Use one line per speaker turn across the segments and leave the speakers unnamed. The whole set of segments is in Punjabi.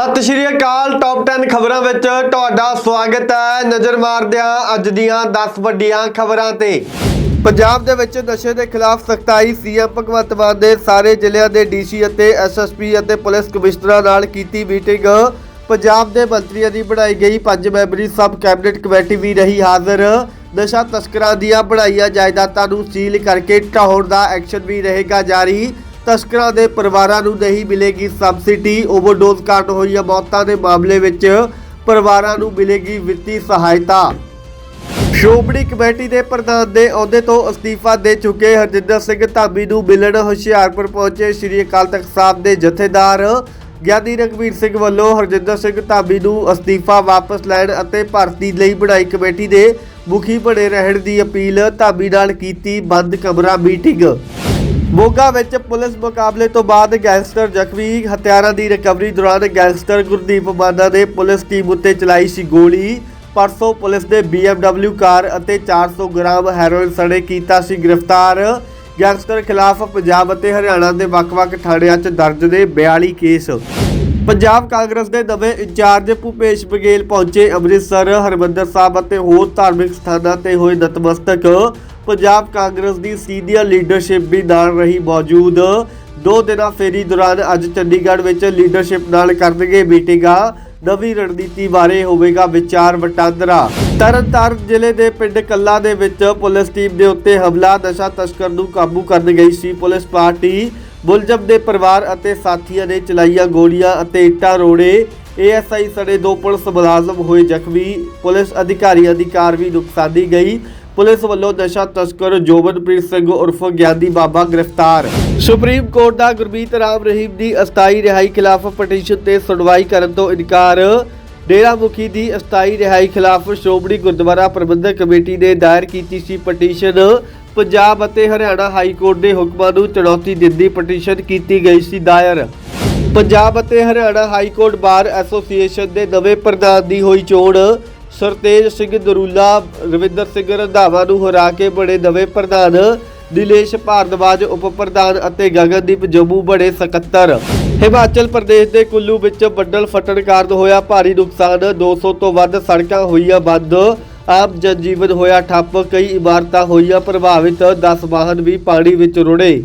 ਸਤਿ ਸ਼੍ਰੀ ਅਕਾਲ ਟੌਪ 10 ਖਬਰਾਂ ਵਿੱਚ ਤੁਹਾਡਾ ਸਵਾਗਤ ਹੈ ਨਜ਼ਰ ਮਾਰਦੇ ਹਾਂ ਅੱਜ ਦੀਆਂ 10 ਵੱਡੀਆਂ ਖਬਰਾਂ ਤੇ। ਪੰਜਾਬ ਦੇ ਵਿੱਚ ਨਸ਼ੇ ਦੇ ਖਿਲਾਫ ਸਖਤਾਈ ਸੀਐਮ ਭਗਵੰਤ ਮਾਨ ਦੇ ਸਾਰੇ ਜ਼ਿਲ੍ਹਿਆਂ ਦੇ ਡੀਸੀ ਅਤੇ ਐਸਐਸਪੀ ਅਤੇ ਪੁਲਿਸ ਕਮਿਸ਼ਨਰਾਂ ਨਾਲ ਕੀਤੀ ਮੀਟਿੰਗ। ਪੰਜਾਬ ਦੇ ਮੰਤਰੀਆਂ ਦੀ ਬਣਾਈ ਗਈ ਪੰਜ ਮੈਂਬਰੀ ਸਬ ਕੈਬਨਿਟ ਕਮੇਟੀ ਵੀ ਰਹੀ ਹਾਜ਼ਰ। ਨਸ਼ਾ ਤਸਕਰਾਂ ਦੀਆਂ ਬਣਾਈਆਂ ਜਾਇਦਾਦਾਂ ਨੂੰ ਸੀਲ ਕਰਕੇ ਢਾਉਣ ਦਾ ਐਕਸ਼ਨ ਵੀ ਰਹੇਗਾ ਜਾਰੀ। ਤਸਕਰਾਂ ਦੇ ਪਰਿਵਾਰਾਂ ਨੂੰ ਨਹੀਂ ਮਿਲੇਗੀ ਸਬਸਿਡੀ, ਓਵਰਡੋਜ਼ ਕਾਰਨ ਹੋਈਆਂ ਮੌਤਾਂ ਦੇ ਮਾਮਲੇ ਵਿੱਚ ਪਰਿਵਾਰਾਂ ਨੂੰ ਮਿਲੇਗੀ ਵਿੱਤੀ ਸਹਾਇਤਾ। ਸ਼੍ਰੋਮਣੀ ਕਮੇਟੀ ਦੇ ਪ੍ਰਧਾਨ ਦੇ ਅਹੁਦੇ ਤੋਂ ਅਸਤੀਫਾ ਦੇ ਚੁੱਕੇ ਹਰਜਿੰਦਰ ਸਿੰਘ ਧਾਮੀ ਨੂੰ ਮਿਲਣ ਹੁਸ਼ਿਆਰਪੁਰ ਪਹੁੰਚੇ ਸ੍ਰੀ ਅਕਾਲ ਤਖਤ ਸਾਹਿਬ ਦੇ ਜਥੇਦਾਰ ਗਿਆਨੀ ਰਘਵੀਰ ਸਿੰਘ ਵੱਲੋਂ ਹਰਜਿੰਦਰ ਸਿੰਘ ਧਾਮੀ ਨੂੰ ਅਸਤੀਫਾ ਵਾਪਸ ਲੈਣ ਅਤੇ ਭਰਤੀ ਲਈ ਬਣਾਈ ਕਮੇਟੀ ਦੇ ਮੁਖੀ ਬਣੇ ਰਹਿਣ ਦੀ ਅਪੀਲ ਧਾਮੀ ਨਾਲ ਕੀਤੀ ਬੰਦ ਕਮਰਾ ਮੀਟਿੰਗ। ਮੋਗਾ ਵਿੱਚ ਪੁਲਿਸ ਮੁਕਾਬਲੇ ਤੋਂ ਬਾਅਦ ਗੈਂਗਸਟਰ ਜ਼ਖਮੀ ਹਥਿਆਰਾਂ ਦੀ ਰਿਕਵਰੀ ਦੌਰਾਨ ਗੈਂਗਸਟਰ ਗੁਰਦੀਪ ਮਾਨਾ ਨੇ ਪੁਲਿਸ ਟੀਮ ਉੱਤੇ ਚਲਾਈ ਸੀ ਗੋਲੀ। ਪਰਸੋਂ ਪੁਲਿਸ ਨੇ BMW ਕਾਰ ਅਤੇ 400 ਗ੍ਰਾਮ ਹੈਰੋਇਨ ਸਣੇ ਕੀਤਾ ਸੀ ਗ੍ਰਿਫਤਾਰ। ਗੈਂਗਸਟਰ ਖਿਲਾਫ ਪੰਜਾਬ ਅਤੇ ਹਰਿਆਣਾ ਦੇ ਵੱਖ-ਵੱਖ ਥਾਣਿਆਂ 'ਚ ਦਰਜ ਨੇ 42 ਕੇਸ। ਪੰਜਾਬ ਕਾਂਗਰਸ ਦੇ ਨਵੇਂ ਇੰਚਾਰਜ ਭੂਪੇਸ਼ ਬਘੇਲ ਪਹੁੰਚੇ ਅੰਮ੍ਰਿਤਸਰ, ਹਰਮੰਦਰ ਸਾਹਿਬ ਅਤੇ ਹੋਰ ਧਾਰਮਿਕ ਸਥਾਨਾਂ ਤੇ ਹੋਏ ਨਤਮਸਤਕ। ਪੰਜਾਬ ਕਾਂਗਰਸ ਦੀ ਸੀਨੀਅਰ ਲੀਡਰਸ਼ਿਪ ਵੀ ਨਾਲ ਰਹੀ ਮੌਜੂਦ। ਦੋ ਦਿਨਾਂ ਫੇਰੀ ਦੌਰਾਨ ਅੱਜ ਚੰਡੀਗੜ੍ਹ ਵਿੱਚ ਲੀਡਰਸ਼ਿਪ ਨਾਲ ਕਰਨਗੇ ਮੀਟਿੰਗਾਂ। ਨਵੀਂ ਰਣਨੀਤੀ ਬਾਰੇ ਹੋਵੇਗਾ ਵਿਚਾਰ ਵਟਾਂਦਰਾ। ਤਰਨਤਾਰਨ ਜ਼ਿਲ੍ਹੇ ਦੇ ਪਿੰਡ ਕੱਲਾ ਦੇ ਵਿੱਚ ਪੁਲਿਸ ਟੀਮ ਦੇ ਉੱਤੇ ਹਮਲਾ, ਨਸ਼ਾ ਤਸਕਰ ਨੂੰ ਕਾਬੂ ਕਰਨ ਗਈ ਸੀ ਪੁਲਿਸ ਪਾਰਟੀ। ਮੁਲਜ਼ਮ ਦੇ ਪਰਿਵਾਰ ਅਤੇ ਸਾਥੀਆਂ ਨੇ ਚਲਾਈਆਂ ਗੋਲੀਆਂ ਅਤੇ ਇੱਟਾਂ ਰੋੜੇ। ਏਐਸਆਈ ਸਣੇ ਦੋ ਪੁਲਿਸ ਮੁਲਾਜ਼ਮ ਹੋਏ ਜ਼ਖਮੀ। ਪੁਲਿਸ ਅਧਿਕਾਰੀਆਂ ਦੀ ਕਾਰ ਵੀ ਨੁਕਸਾਨੀ ਗਈ। ਪੁਲਿਸ ਵੱਲੋਂ ਨਸ਼ਾ ਤਸਕਰ ਜੋਬਨਪ੍ਰੀਤ ਸਿੰਘ ਉਰਫ ਗਿਆਨੀ ਬਾਬਾ ਗ੍ਰਿਫਤਾਰ। ਸੁਪਰੀਮ ਕੋਰਟ ਦਾ ਗੁਰਮੀਤ ਰਾਮ ਰਹੀਮ ਦੀ ਅਸਥਾਈ ਰਿਹਾਈ ਖਿਲਾਫ ਪਟੀਸ਼ਨ ਤੇ ਸੁਣਵਾਈ ਕਰਨ ਤੋਂ ਇਨਕਾਰ। ਡੇਰਾ ਮੁਖੀ ਦੀ ਅਸਥਾਈ ਰਿਹਾਈ ਖਿਲਾਫ ਸ਼੍ਰੋਮਣੀ ਗੁਰਦੁਆਰਾ ਪ੍ਰਬੰਧਕ ਕਮੇਟੀ ਨੇ ਦਾਇਰ ਕੀਤੀ ਸੀ ਪਟੀਸ਼ਨ। ਪੰਜਾਬ ਅਤੇ ਹਰਿਆਣਾ ਹਾਈ ਕੋਰਟ ਦੇ ਹੁਕਮਾਂ ਨੂੰ ਚੁਣੌਤੀ ਦਿੰਦੀ ਪਟੀਸ਼ਨ ਕੀਤੀ ਗਈ ਸੀ ਦਾਇਰ। ਪੰਜਾਬ ਅਤੇ Haryana high court bar association ਦੇ ਨਵੇਂ ਪ੍ਰਧਾਨ ਦੀ ਹੋਈ ਚੋਣ, ਸਰਤੇਜ ਸਿੰਘ ਦਰੂਲਾ, ਰਵਿੰਦਰ ਸਿੰਘ ਰੰਧਾਵਾ ਨੂੰ ਹਰਾ ਕੇ ਬਣੇ ਨਵੇਂ ਪ੍ਰਧਾਨ ਦਿਲੇਸ਼ ਭਾਰਦਵਾਜ ਉਪ ਪ੍ਰਧਾਨ ਅਤੇ ਗਗਨਦੀਪ ਜੰਮੂ ਬਣੇ ਸਕੱਤਰ। ਹਿਮਾਚਲ ਪ੍ਰਦੇਸ਼ ਦੇ ਕੁੱਲੂ ਵਿੱਚ ਬੱਦਲ ਫਟਣ ਕਾਰਨ ਹੋਇਆ ਭਾਰੀ ਨੁਕਸਾਨ 200 ਤੋਂ ਵੱਧ ਸੜਕਾਂ ਹੋਈਆਂ ਬੰਦ। ਆਮ ਜਨਜੀਵਨ ਹੋਇਆ ਠੱਪ, ਕਈ ਇਮਾਰਤਾਂ ਹੋਈਆਂ ਪ੍ਰਭਾਵਿਤ 10 ਵਾਹਨ ਵੀ ਪਾਣੀ ਵਿੱਚ ਰੁੜੇ।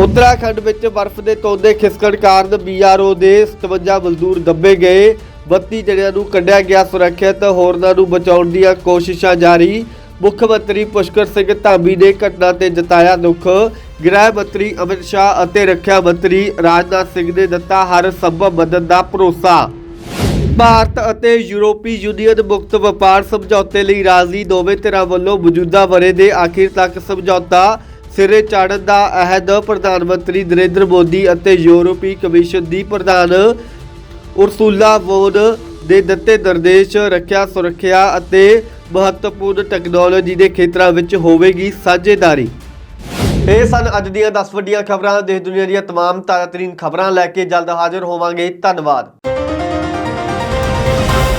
ਉੱਤਰਾਖੰਡ ਵਿੱਚ ਬਰਫ਼ ਦੇ ਤੋਦੇ ਖਿਸਕਣ ਕਾਰਨ ਬੀਆਰਓ ਦੇ 57 ਮਜ਼ਦੂਰ ਦੱਬੇ ਗਏ। 32 ਜਣਿਆਂ ਨੂੰ ਕੱਢਿਆ ਗਿਆ ਸੁਰੱਖਿਅਤ, ਹੋਰਨਾਂ ਨੂੰ ਬਚਾਉਣ ਦੀਆਂ ਕੋਸ਼ਿਸ਼ਾਂ ਜਾਰੀ। ਮੁੱਖ ਮੰਤਰੀ ਪੁਸ਼ਕਰ ਸਿੰਘ ਧਾਮੀ ਨੇ ਘਟਨਾ ਤੇ ਜਤਾਇਆ ਦੁੱਖ। ਗ੍ਰਹਿ ਮੰਤਰੀ ਅਮਿਤ ਸ਼ਾਹ ਅਤੇ ਰੱਖਿਆ ਮੰਤਰੀ ਰਾਜਨਾਥ ਸਿੰਘ ਨੇ ਦਿੱਤਾ ਹਰ ਸੰਭਵ ਮਦਦ ਦਾ ਭਰੋਸਾ। ਭਾਰਤ ਅਤੇ ਯੂਰਪੀ ਯੂਨੀਅਨ ਮੁਕਤ ਵਪਾਰ ਸਮਝੌਤੇ ਲਈ ਰਾਜ਼ੀ ਦੋਵੇਂ ਧਿਰਾਂ ਵੱਲੋਂ ਮੌਜੂਦਾ ਵਰੇ ਦੇ ਆਖਿਰ ਤੱਕ ਸਮਝੌਤਾ ਸਿਰੇ ਚਾੜਨ ਦਾ ਅਹਿਦ ਪ੍ਰਧਾਨ ਮੰਤਰੀ ਨਰਿੰਦਰ ਮੋਦੀ ਅਤੇ ਯੂਰਪੀ ਕਮਿਸ਼ਨ ਦੀ ਪ੍ਰਧਾਨ ਉਰਸੂਲਾ ਵੋਨ ਦੇ ਦਿੱਤੇ ਨਿਰਦੇਸ਼ ਰੱਖਿਆ ਸੁਰੱਖਿਆ ਅਤੇ ਮਹੱਤਵਪੂਰਨ ਟੈਕਨੋਲੋਜੀ ਦੇ ਖੇਤਰਾਂ ਵਿੱਚ ਹੋਵੇਗੀ ਸਾਂਝੇਦਾਰੀ ਇਹ ਸਨ ਅੱਜ ਦੀਆਂ 10 ਵੱਡੀਆਂ ਖਬਰਾਂ ਦੇਸ਼ ਦੁਨੀਆ ਦੀਆਂ तमाम ਤਾਜ਼ਾਤਰੀਨ ਖਬਰਾਂ ਲੈ ਕੇ ਜਲਦ ਹਾਜ਼ਰ ਹੋਵਾਂਗੇ ਧੰਨਵਾਦ Thank you.